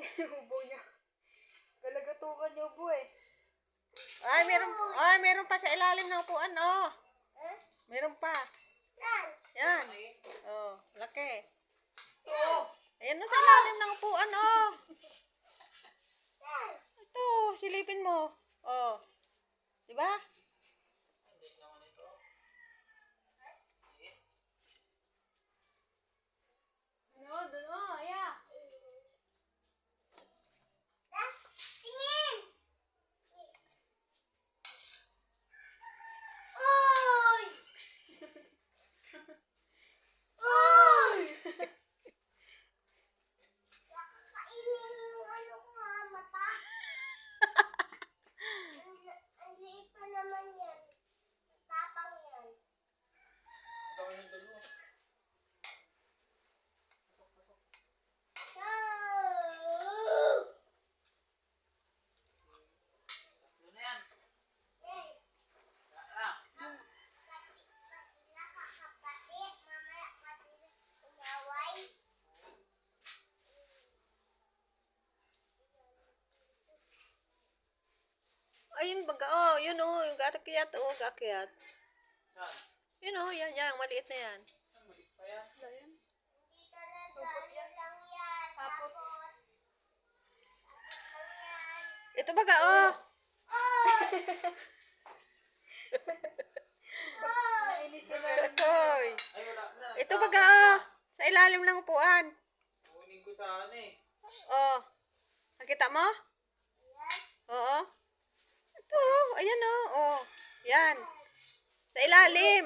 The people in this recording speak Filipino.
ubo niya. Galagatukan niya ubo eh. Ay, meron, ay, meron pa sa ilalim ng upuan, oh. Meron pa. Yan. Oh, laki. Ayan no, sa ilalim ng upuan, oh. Ito, silipin mo. Oh. Di Ayun baga, oh, yun oh, yung gatakyat, oh, gakyat. Yun oh, yan, yan, maliit na yan. Wala yan. Supot yan. Tapot. Ito baga, oh. Nainis sila. Hoy. Ay, wala na. Ito baga, oh. Sa ilalim ng upuan. Kunin ko sana eh. Oh. Nakita mo? Oo. Ito, ayan oh. Oh. Yan. Sa ilalim.